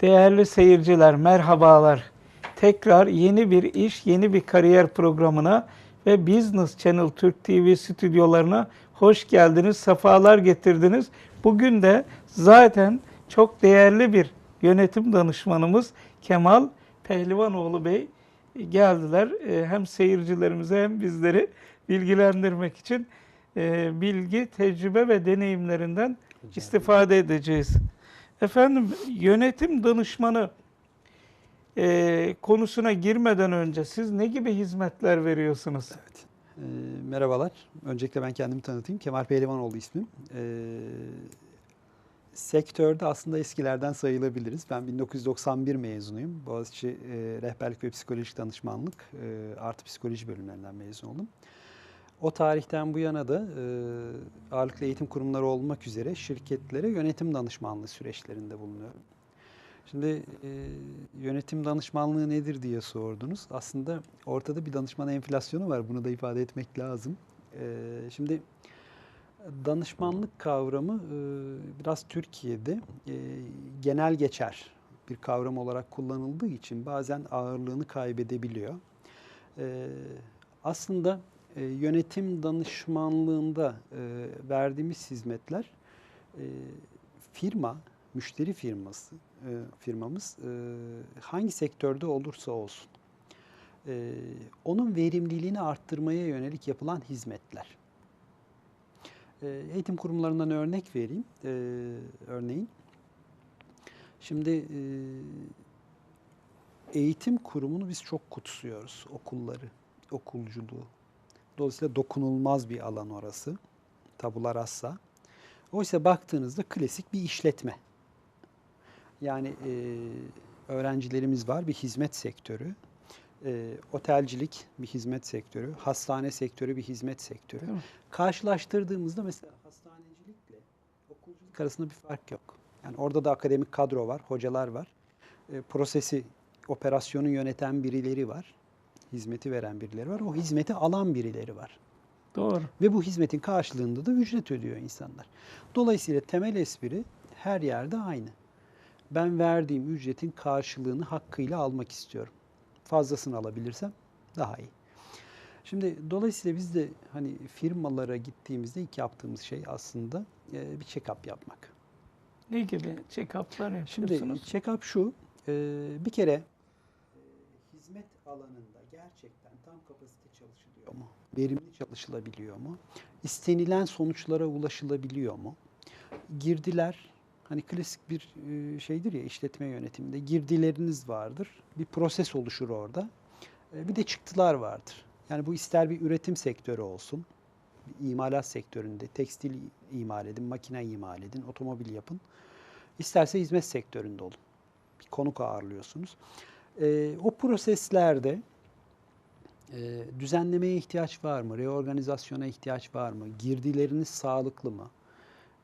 Değerli seyirciler, merhabalar. Tekrar yeni bir iş, yeni bir kariyer programına ve Business Channel Türk TV stüdyolarına hoş geldiniz, sefalar getirdiniz. Bugün de zaten çok değerli bir yönetim danışmanımız Kemal Pehlivanoğlu Bey geldiler. Ee, Hem seyircilerimize hem bizleri bilgilendirmek için e, bilgi, tecrübe ve deneyimlerinden istifade edeceğiz. Efendim yönetim danışmanı e, konusuna girmeden önce siz ne gibi hizmetler veriyorsunuz? Evet. Ee, merhabalar. Öncelikle ben kendimi tanıtayım. Kemal Pehlivanoğlu ismim. Ee, sektörde aslında eskilerden sayılabiliriz. Ben 1991 mezunuyum. Boğaziçi e, Rehberlik ve Psikolojik Danışmanlık e, artı psikoloji bölümlerinden mezun oldum. O tarihten bu yana da e, ağırlıklı eğitim kurumları olmak üzere şirketlere yönetim danışmanlığı süreçlerinde bulunuyorum. Şimdi e, yönetim danışmanlığı nedir diye sordunuz. Aslında ortada bir danışman enflasyonu var. Bunu da ifade etmek lazım. E, şimdi danışmanlık kavramı e, biraz Türkiye'de e, genel geçer bir kavram olarak kullanıldığı için bazen ağırlığını kaybedebiliyor. E, aslında e, yönetim danışmanlığında e, verdiğimiz hizmetler e, firma, müşteri firması, e, firmamız hangi sektörde olursa olsun onun verimliliğini arttırmaya yönelik yapılan hizmetler. Eğitim kurumlarından örnek vereyim. Örneğin, şimdi eğitim kurumunu biz çok kutsuyoruz, okulları, okulculuğu. Dolayısıyla dokunulmaz bir alan orası, tabula rasa. Oysa baktığınızda klasik bir işletme. Yani e, öğrencilerimiz var, bir hizmet sektörü. E, otelcilik bir hizmet sektörü, hastane sektörü bir hizmet sektörü. Değil mi? Karşılaştırdığımızda mesela hastanecilikle okulculuk arasında bir fark yok. Yani orada da akademik kadro var, hocalar var. E, prosesi, operasyonu yöneten birileri var. Hizmeti veren birileri var. O hizmeti alan birileri var. Doğru. Ve bu hizmetin karşılığında da ücret ödüyor insanlar. Dolayısıyla temel espri her yerde aynı. Ben verdiğim ücretin karşılığını hakkıyla almak istiyorum. Fazlasını alabilirsem daha iyi. Şimdi dolayısıyla biz de hani firmalara gittiğimizde ilk yaptığımız şey aslında e, bir check-up yapmak. Ne gibi check-up'lar Şimdi yapıyorsunuz? check-up şu, e, bir kere hizmet alanında gerçekten tam kapasite çalışılıyor mu? Verimli çalışılabiliyor mu? İstenilen sonuçlara ulaşılabiliyor mu? Girdiler, hani klasik bir e, şeydir ya işletme yönetiminde girdileriniz vardır. Bir proses oluşur orada. E, Bir de çıktılar vardır. Yani bu ister bir üretim sektörü olsun, imalat sektöründe tekstil imal edin, makine imal edin, otomobil yapın. İsterse hizmet sektöründe olun. Bir konuk ağırlıyorsunuz. E, o proseslerde e, düzenlemeye ihtiyaç var mı? Reorganizasyona ihtiyaç var mı? Girdileriniz sağlıklı mı?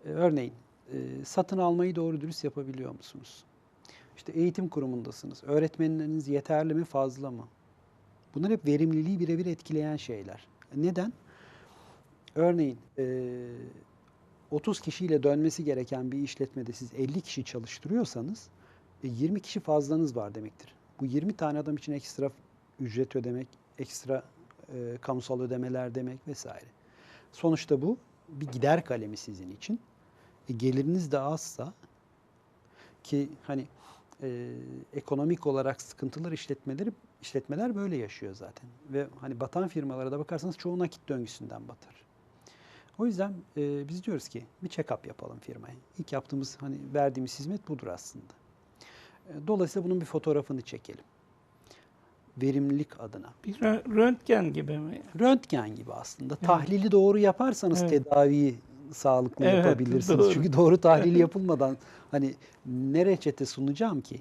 E, örneğin e, satın almayı doğru dürüst yapabiliyor musunuz? İşte eğitim kurumundasınız. Öğretmenleriniz yeterli mi, fazla mı? Bunlar hep verimliliği birebir etkileyen şeyler. Neden? Örneğin e, 30 kişiyle dönmesi gereken bir işletmede siz 50 kişi çalıştırıyorsanız e, 20 kişi fazlanız var demektir. Bu 20 tane adam için ekstra ücret ödemek, ekstra e, kamusal ödemeler demek vesaire. Sonuçta bu bir gider kalemi sizin için. E, geliriniz de azsa ki hani e, ekonomik olarak sıkıntılar işletmeleri işletmeler böyle yaşıyor zaten. Ve hani batan firmalara da bakarsanız çoğu nakit döngüsünden batar. O yüzden e, biz diyoruz ki bir check-up yapalım firmaya. İlk yaptığımız hani verdiğimiz hizmet budur aslında. E, dolayısıyla bunun bir fotoğrafını çekelim. Verimlilik adına. Bir rö- röntgen gibi mi? Röntgen gibi aslında. Tahlili doğru yaparsanız Evet. tedaviyi sağlıklı Evet, yapabilirsiniz. doğru. Çünkü doğru tahlil yapılmadan hani ne reçete sunacağım ki?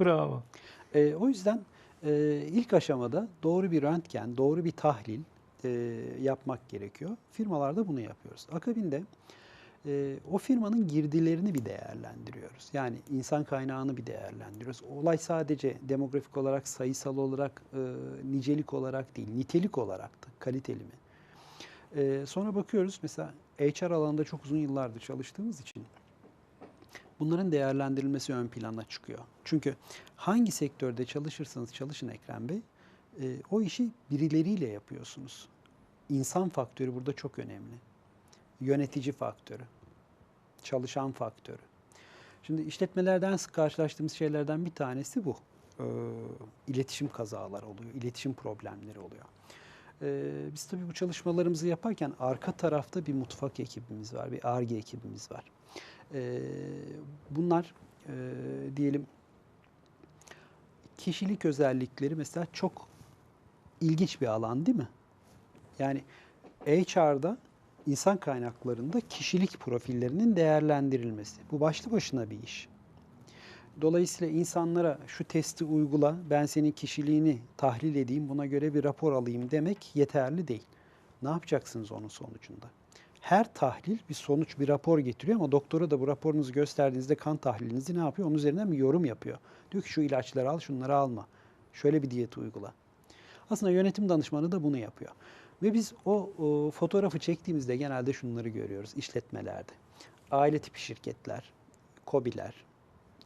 Bravo. E, o yüzden e, ilk aşamada doğru bir röntgen, doğru bir tahlil e, yapmak gerekiyor. Firmalarda bunu yapıyoruz. Akabinde e, o firmanın girdilerini bir değerlendiriyoruz. Yani insan kaynağını bir değerlendiriyoruz. Olay sadece demografik olarak, sayısal olarak, e, nicelik olarak değil, nitelik olarak da kaliteli mi? E, sonra bakıyoruz mesela HR alanında çok uzun yıllardır çalıştığımız için Bunların değerlendirilmesi ön plana çıkıyor. Çünkü hangi sektörde çalışırsanız çalışın Ekrem Bey, e, o işi birileriyle yapıyorsunuz. İnsan faktörü burada çok önemli. Yönetici faktörü, çalışan faktörü. Şimdi işletmelerden sık karşılaştığımız şeylerden bir tanesi bu. Ee, iletişim kazaları oluyor, iletişim problemleri oluyor. Ee, biz tabii bu çalışmalarımızı yaparken arka tarafta bir mutfak ekibimiz var, bir ARGE ekibimiz var. Ee, bunlar e, diyelim kişilik özellikleri mesela çok ilginç bir alan değil mi? Yani HR'da insan kaynaklarında kişilik profillerinin değerlendirilmesi. Bu başlı başına bir iş. Dolayısıyla insanlara şu testi uygula, ben senin kişiliğini tahlil edeyim, buna göre bir rapor alayım demek yeterli değil. Ne yapacaksınız onun sonucunda? Her tahlil bir sonuç, bir rapor getiriyor ama doktora da bu raporunuzu gösterdiğinizde kan tahlilinizi ne yapıyor? Onun üzerinden bir yorum yapıyor. Diyor ki şu ilaçları al, şunları alma. Şöyle bir diyet uygula. Aslında yönetim danışmanı da bunu yapıyor. Ve biz o, o fotoğrafı çektiğimizde genelde şunları görüyoruz işletmelerde. Aile tipi şirketler, KOBİ'ler,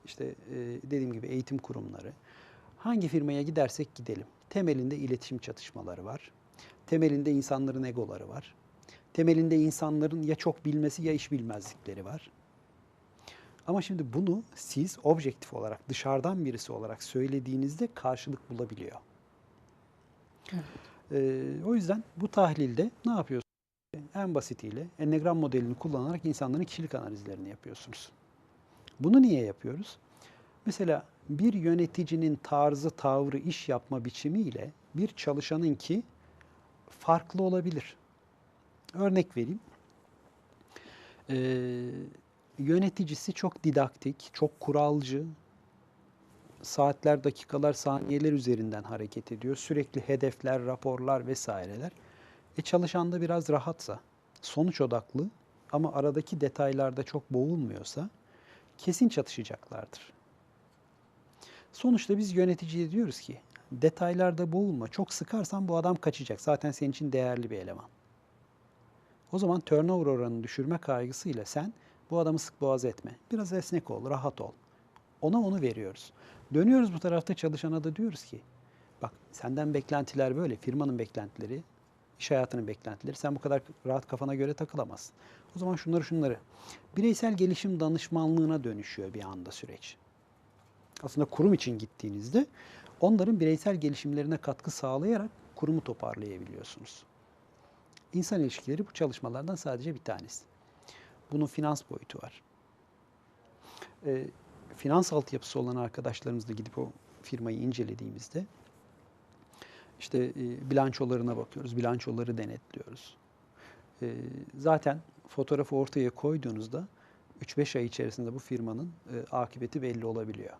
işte e, dediğim gibi eğitim kurumları. Hangi firmaya gidersek gidelim. Temelinde iletişim çatışmaları var. Temelinde insanların egoları var. Temelinde insanların ya çok bilmesi ya iş bilmezlikleri var. Ama şimdi bunu siz objektif olarak, dışarıdan birisi olarak söylediğinizde karşılık bulabiliyor. Ee, o yüzden bu tahlilde ne yapıyorsunuz? En basitiyle ennegram modelini kullanarak insanların kişilik analizlerini yapıyorsunuz. Bunu niye yapıyoruz? Mesela bir yöneticinin tarzı, tavrı, iş yapma biçimiyle bir çalışanınki farklı olabilir. Örnek vereyim. Ee, yöneticisi çok didaktik, çok kuralcı, saatler, dakikalar, saniyeler üzerinden hareket ediyor. Sürekli hedefler, raporlar vesaireler. E çalışan da biraz rahatsa, sonuç odaklı ama aradaki detaylarda çok boğulmuyorsa kesin çatışacaklardır. Sonuçta biz yöneticiye diyoruz ki detaylarda boğulma. Çok sıkarsan bu adam kaçacak. Zaten senin için değerli bir eleman. O zaman turnover oranını düşürme kaygısıyla sen bu adamı sık boğaz etme. Biraz esnek ol, rahat ol. Ona onu veriyoruz. Dönüyoruz bu tarafta çalışana da diyoruz ki bak senden beklentiler böyle, firmanın beklentileri, iş hayatının beklentileri. Sen bu kadar rahat kafana göre takılamazsın. O zaman şunları şunları. Bireysel gelişim danışmanlığına dönüşüyor bir anda süreç. Aslında kurum için gittiğinizde onların bireysel gelişimlerine katkı sağlayarak kurumu toparlayabiliyorsunuz. İnsan ilişkileri bu çalışmalardan sadece bir tanesi. Bunun finans boyutu var. Ee, finans altyapısı olan arkadaşlarımızla gidip o firmayı incelediğimizde işte e, bilançolarına bakıyoruz, bilançoları denetliyoruz. E, zaten fotoğrafı ortaya koyduğunuzda 3-5 ay içerisinde bu firmanın e, akıbeti belli olabiliyor.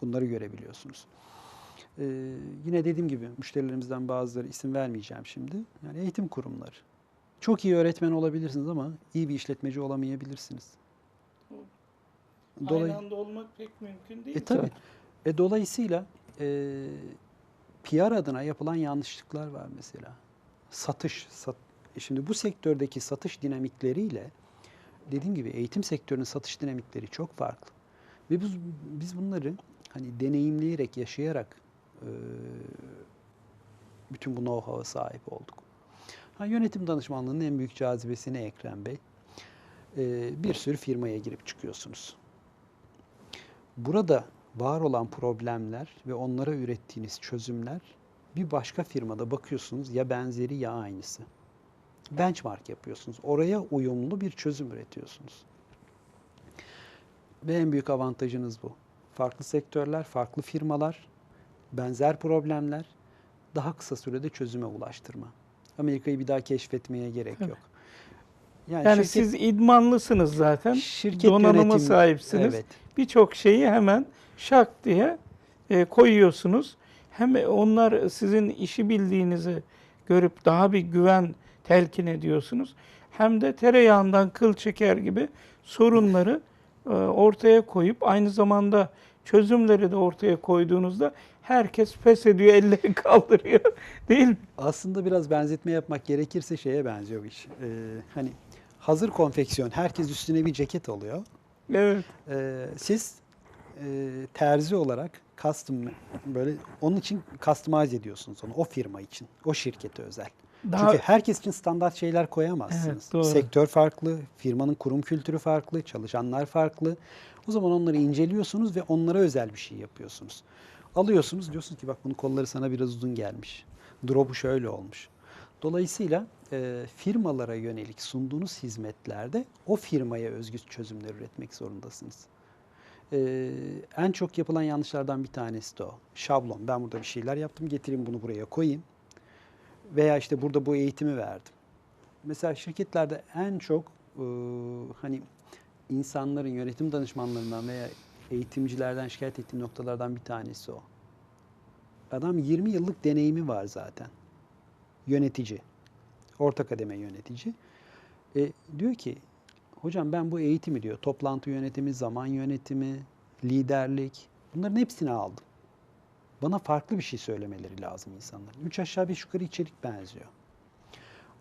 Bunları görebiliyorsunuz. E, yine dediğim gibi müşterilerimizden bazıları isim vermeyeceğim şimdi. Yani eğitim kurumları. Çok iyi öğretmen olabilirsiniz ama iyi bir işletmeci olamayabilirsiniz. Dolay- Aynı anda olmak pek mümkün değil. E tabii. E, dolayısıyla e, PR adına yapılan yanlışlıklar var mesela. Satış. Sat, e şimdi bu sektördeki satış dinamikleriyle dediğim gibi eğitim sektörünün satış dinamikleri çok farklı. Ve biz, biz bunları hani deneyimleyerek, yaşayarak e, bütün bu know-how'a sahip olduk. Ha, yönetim danışmanlığının en büyük cazibesi ne Ekrem Bey? E, bir sürü firmaya girip çıkıyorsunuz. Burada var olan problemler ve onlara ürettiğiniz çözümler bir başka firmada bakıyorsunuz ya benzeri ya aynısı. Benchmark yapıyorsunuz. Oraya uyumlu bir çözüm üretiyorsunuz. Ve en büyük avantajınız bu. Farklı sektörler, farklı firmalar, benzer problemler daha kısa sürede çözüme ulaştırma. Amerika'yı bir daha keşfetmeye gerek Tabii. yok. Yani şirket- siz idmanlısınız zaten. şirket donanıma yönetimi- sahipsiniz. Evet. Birçok şeyi hemen şak diye e, koyuyorsunuz. Hem onlar sizin işi bildiğinizi görüp daha bir güven telkin ediyorsunuz. Hem de tereyağından kıl çeker gibi sorunları e, ortaya koyup aynı zamanda çözümleri de ortaya koyduğunuzda herkes pes ediyor, elleri kaldırıyor. Değil mi? Aslında biraz benzetme yapmak gerekirse şeye benziyor bu iş. Ee, hani hazır konfeksiyon, herkes üstüne bir ceket alıyor. Evet. Ee, siz e, terzi olarak custom böyle onun için customize ediyorsunuz onu o firma için, o şirkete özel. Daha Çünkü herkes için standart şeyler koyamazsınız. Evet, doğru. Sektör farklı, firmanın kurum kültürü farklı, çalışanlar farklı. O zaman onları inceliyorsunuz ve onlara özel bir şey yapıyorsunuz. Alıyorsunuz diyorsunuz ki bak bunun kolları sana biraz uzun gelmiş. Drop'u şöyle olmuş. Dolayısıyla e, firmalara yönelik sunduğunuz hizmetlerde o firmaya özgü çözümler üretmek zorundasınız. E, en çok yapılan yanlışlardan bir tanesi de o. Şablon. Ben burada bir şeyler yaptım, getireyim bunu buraya koyayım. Veya işte burada bu eğitimi verdim. Mesela şirketlerde en çok e, hani insanların yönetim danışmanlarından veya eğitimcilerden şikayet ettiği noktalardan bir tanesi o. Adam 20 yıllık deneyimi var zaten. Yönetici. Orta kademe yönetici. E, diyor ki hocam ben bu eğitimi diyor toplantı yönetimi, zaman yönetimi, liderlik bunların hepsini aldım. Bana farklı bir şey söylemeleri lazım insanların. Üç aşağı beş yukarı içerik benziyor.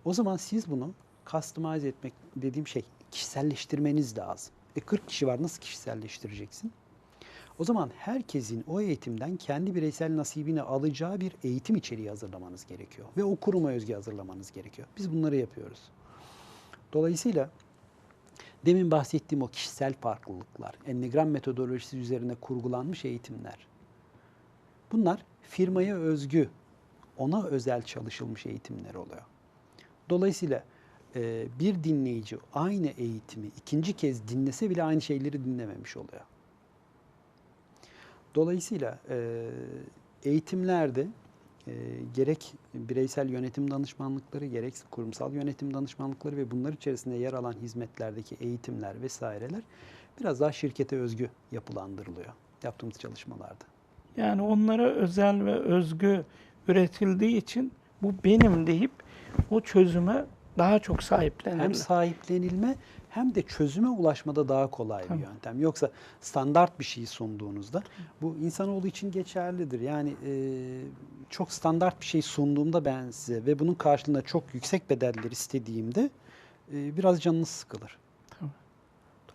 O zaman siz bunu customize etmek dediğim şey kişiselleştirmeniz lazım. E 40 kişi var nasıl kişiselleştireceksin? O zaman herkesin o eğitimden kendi bireysel nasibini alacağı bir eğitim içeriği hazırlamanız gerekiyor. Ve o kuruma özgü hazırlamanız gerekiyor. Biz bunları yapıyoruz. Dolayısıyla demin bahsettiğim o kişisel farklılıklar, ennegram metodolojisi üzerine kurgulanmış eğitimler. Bunlar firmaya özgü, ona özel çalışılmış eğitimler oluyor. Dolayısıyla e, bir dinleyici aynı eğitimi ikinci kez dinlese bile aynı şeyleri dinlememiş oluyor. Dolayısıyla e, eğitimlerde e, gerek bireysel yönetim danışmanlıkları, gerek kurumsal yönetim danışmanlıkları ve bunlar içerisinde yer alan hizmetlerdeki eğitimler vesaireler biraz daha şirkete özgü yapılandırılıyor yaptığımız çalışmalarda. yani onlara özel ve özgü üretildiği için bu benim deyip o çözüme daha çok sahiplenirler. Hem sahiplenilme hem de çözüme ulaşmada daha kolay Tamam. bir yöntem. Yoksa standart bir şey sunduğunuzda bu insanoğlu için geçerlidir. Yani e, çok standart bir şey sunduğumda ben size ve bunun karşılığında çok yüksek bedeller istediğimde e, biraz canınız sıkılır.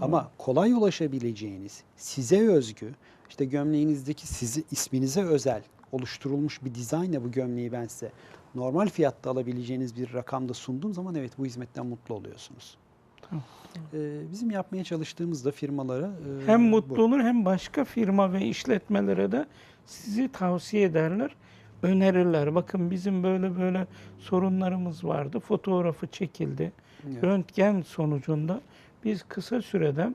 Ama kolay ulaşabileceğiniz, size özgü, işte gömleğinizdeki sizi isminize özel oluşturulmuş bir dizaynla bu gömleği ben size normal fiyatta alabileceğiniz bir rakamda sunduğum zaman evet bu hizmetten mutlu oluyorsunuz. Tamam. Ee, bizim yapmaya çalıştığımızda firmalara e, hem bu. mutlu olur hem başka firma ve işletmelere de sizi tavsiye ederler, önerirler. Bakın bizim böyle böyle sorunlarımız vardı. Fotoğrafı çekildi. Evet. Röntgen sonucunda biz kısa sürede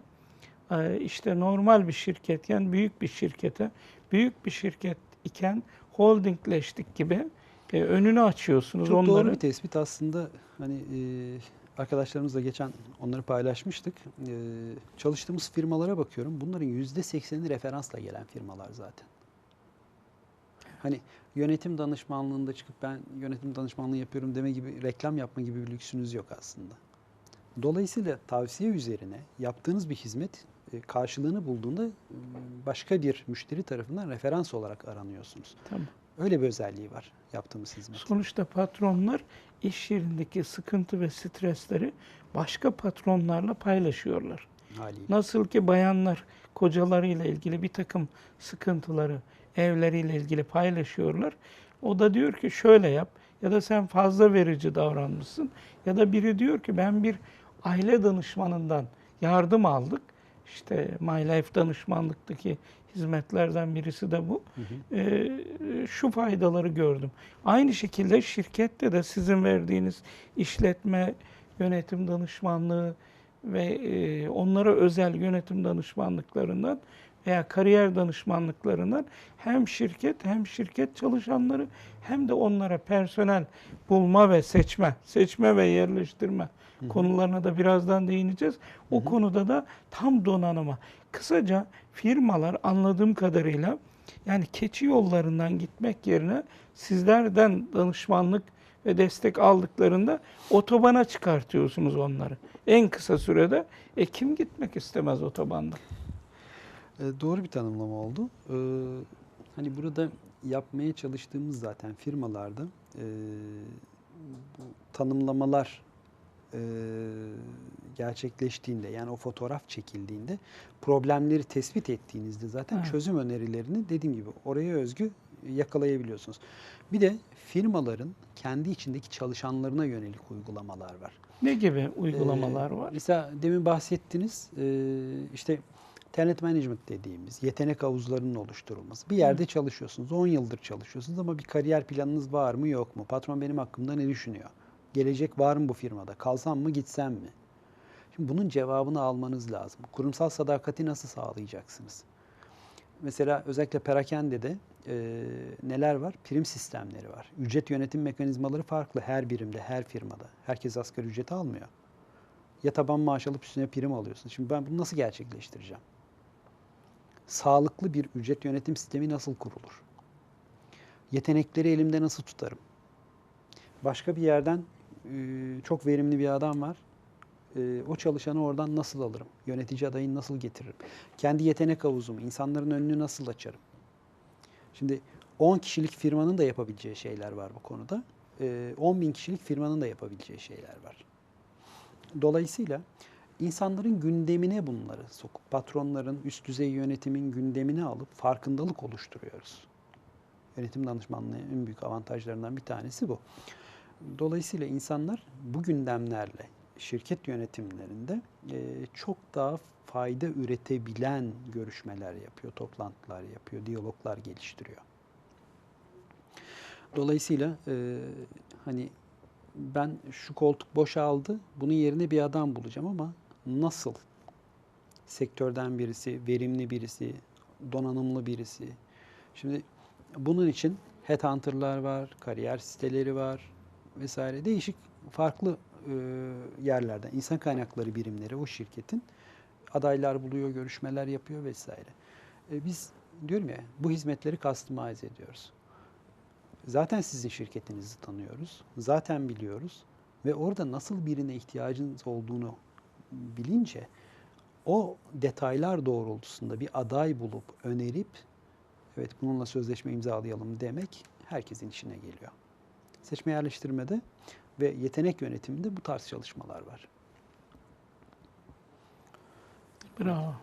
e, işte normal bir şirketken büyük bir şirkete, büyük bir şirket iken holdingleştik gibi e, önünü açıyorsunuz Çok onları. doğru bir tespit aslında. Hani e, arkadaşlarımızla geçen onları paylaşmıştık. E, çalıştığımız firmalara bakıyorum. Bunların yüzde sekseni referansla gelen firmalar zaten. Hani yönetim danışmanlığında çıkıp ben yönetim danışmanlığı yapıyorum deme gibi reklam yapma gibi bir lüksünüz yok aslında. Dolayısıyla tavsiye üzerine yaptığınız bir hizmet e, karşılığını bulduğunda e, başka bir müşteri tarafından referans olarak aranıyorsunuz. Tamam. Öyle bir özelliği var yaptığımız hizmet. Sonuçta patronlar iş yerindeki sıkıntı ve stresleri başka patronlarla paylaşıyorlar. haliyle. Nasıl ki bayanlar kocalarıyla ilgili bir takım sıkıntıları evleriyle ilgili paylaşıyorlar. O da diyor ki şöyle yap ya da sen fazla verici davranmışsın ya da biri diyor ki ben bir aile danışmanından yardım aldık. İşte My Life danışmanlıktaki hizmetlerden birisi de bu. Hı hı. Ee, şu faydaları gördüm. Aynı şekilde şirkette de sizin verdiğiniz işletme yönetim danışmanlığı ve e, onlara özel yönetim danışmanlıklarından veya kariyer danışmanlıklarından hem şirket hem şirket çalışanları hem de onlara personel bulma ve seçme, seçme ve yerleştirme konularına da birazdan değineceğiz. O konuda da tam donanıma. Kısaca firmalar anladığım kadarıyla yani keçi yollarından gitmek yerine sizlerden danışmanlık ve destek aldıklarında otobana çıkartıyorsunuz onları. En kısa sürede. E kim gitmek istemez otobanda? E, doğru bir tanımlama oldu. E, hani burada yapmaya çalıştığımız zaten firmalarda e, bu tanımlamalar e, gerçekleştiğinde yani o fotoğraf çekildiğinde problemleri tespit ettiğinizde zaten Evet. çözüm önerilerini dediğim gibi oraya özgü yakalayabiliyorsunuz. Bir de firmaların kendi içindeki çalışanlarına yönelik uygulamalar var. Ne gibi uygulamalar Ee, var? Mesela demin bahsettiniz e, işte talent management dediğimiz yetenek havuzlarının oluşturulması. Bir yerde çalışıyorsunuz, 10 yıldır çalışıyorsunuz ama bir kariyer planınız var mı yok mu? Patron benim hakkımda ne düşünüyor? Gelecek var mı bu firmada? Kalsam mı gitsem mi? Şimdi bunun cevabını almanız lazım. Kurumsal sadakati nasıl sağlayacaksınız? Mesela özellikle perakendede e, neler var? Prim sistemleri var. Ücret yönetim mekanizmaları farklı her birimde, her firmada. Herkes asgari ücreti almıyor. Ya taban maaş alıp üstüne prim alıyorsun. Şimdi ben bunu nasıl gerçekleştireceğim? Sağlıklı bir ücret yönetim sistemi nasıl kurulur? Yetenekleri elimde nasıl tutarım? Başka bir yerden çok verimli bir adam var. E, o çalışanı oradan nasıl alırım? Yönetici adayını nasıl getiririm? Kendi yetenek havuzumu, insanların önünü nasıl açarım? Şimdi 10 kişilik firmanın da yapabileceği şeyler var bu konuda. E, 10 bin kişilik firmanın da yapabileceği şeyler var. Dolayısıyla insanların gündemine bunları sokup patronların, üst düzey yönetimin gündemine alıp farkındalık oluşturuyoruz. Yönetim danışmanlığının en büyük avantajlarından bir tanesi bu. Dolayısıyla insanlar bu gündemlerle şirket yönetimlerinde e, çok daha fayda üretebilen görüşmeler yapıyor, toplantılar yapıyor, diyaloglar geliştiriyor. Dolayısıyla e, hani ben şu koltuk boşaldı, bunun yerine bir adam bulacağım ama nasıl? Sektörden birisi, verimli birisi, donanımlı birisi. Şimdi bunun için headhunter'lar var, kariyer siteleri var vesaire değişik farklı e, yerlerden insan kaynakları birimleri o şirketin adaylar buluyor, görüşmeler yapıyor vesaire. E, biz diyorum ya bu hizmetleri customize ediyoruz. Zaten sizin şirketinizi tanıyoruz. Zaten biliyoruz. Ve orada nasıl birine ihtiyacınız olduğunu bilince o detaylar doğrultusunda bir aday bulup önerip evet bununla sözleşme imzalayalım demek herkesin işine geliyor. Seçme yerleştirmede ve yetenek yönetiminde bu tarz çalışmalar var. Bravo.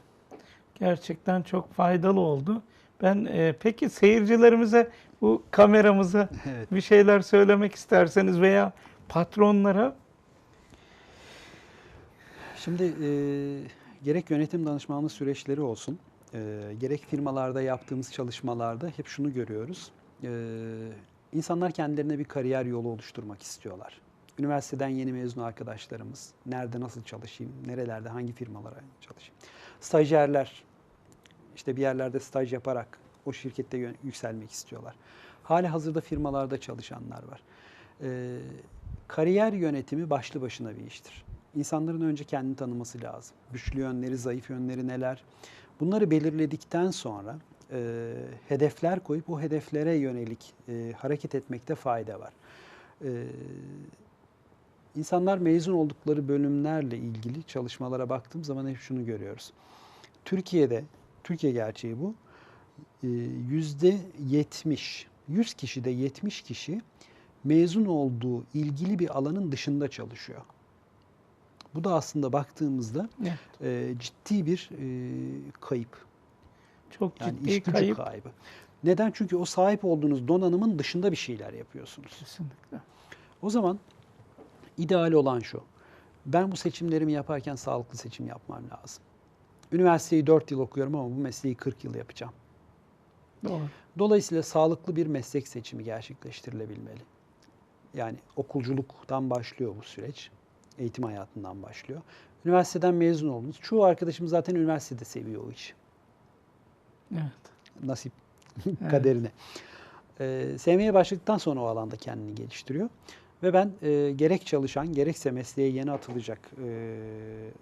Gerçekten çok faydalı oldu. Ben e, peki seyircilerimize bu kameramıza Evet. bir şeyler söylemek isterseniz veya patronlara Şimdi e, gerek yönetim danışmanlığı süreçleri olsun, e, gerek firmalarda yaptığımız çalışmalarda hep şunu görüyoruz. E, insanlar kendilerine bir kariyer yolu oluşturmak istiyorlar. Üniversiteden yeni mezun arkadaşlarımız, nerede nasıl çalışayım, nerelerde, hangi firmalara çalışayım. Stajyerler, işte bir yerlerde staj yaparak o şirkette yükselmek istiyorlar. Hali hazırda firmalarda çalışanlar var. Ee, kariyer yönetimi başlı başına bir iştir. İnsanların önce kendini tanıması lazım. Güçlü yönleri, zayıf yönleri neler? Bunları belirledikten sonra e, hedefler koyup o hedeflere yönelik e, hareket etmekte fayda var. E, insanlar mezun oldukları bölümlerle ilgili çalışmalara baktığım zaman hep şunu görüyoruz. Türkiye'de, Türkiye gerçeği bu, e, yüzde 70, 100 kişide 70 kişi mezun olduğu ilgili bir alanın dışında çalışıyor. Bu da aslında baktığımızda Evet. e, ciddi bir e, kayıp. Çok Yani ciddi kayıp. kaybı. Neden? Çünkü o sahip olduğunuz donanımın dışında bir şeyler yapıyorsunuz. Kesinlikle. O zaman ideal olan şu. Ben bu seçimlerimi yaparken sağlıklı seçim yapmam lazım. Üniversiteyi 4 yıl okuyorum ama bu mesleği 40 yıl yapacağım. Doğru. Dolayısıyla sağlıklı bir meslek seçimi gerçekleştirilebilmeli. Yani okulculuktan başlıyor bu süreç. Eğitim hayatından başlıyor. Üniversiteden mezun oldunuz. Çoğu arkadaşım zaten üniversitede seviyor o işi. Evet. Nasip Evet. kaderine. Ee, sevmeye başladıktan sonra o alanda kendini geliştiriyor. Ve ben e, gerek çalışan gerekse mesleğe yeni atılacak e,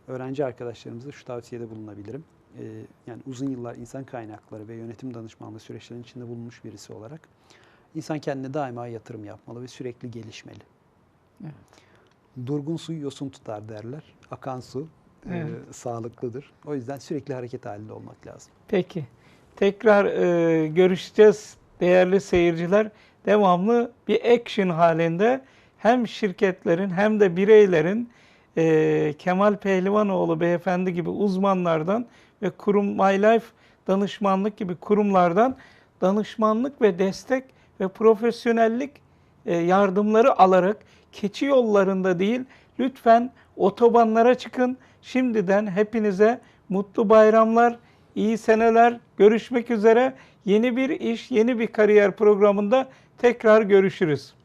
öğrenci arkadaşlarımıza şu tavsiyede bulunabilirim. E, yani uzun yıllar insan kaynakları ve yönetim danışmanlığı süreçlerinin içinde bulunmuş birisi olarak insan kendine daima yatırım yapmalı ve sürekli gelişmeli. Evet. Durgun su yosun tutar derler. Akan su e, Evet. sağlıklıdır. O yüzden sürekli hareket halinde olmak lazım. Peki. Tekrar e, görüşeceğiz değerli seyirciler. Devamlı bir action halinde hem şirketlerin hem de bireylerin e, Kemal Pehlivanoğlu beyefendi gibi uzmanlardan ve kurum My Life danışmanlık gibi kurumlardan danışmanlık ve destek ve profesyonellik e, yardımları alarak keçi yollarında değil lütfen otobanlara çıkın. Şimdiden hepinize mutlu bayramlar, iyi seneler. Görüşmek üzere. Yeni bir iş, yeni bir kariyer programında tekrar görüşürüz.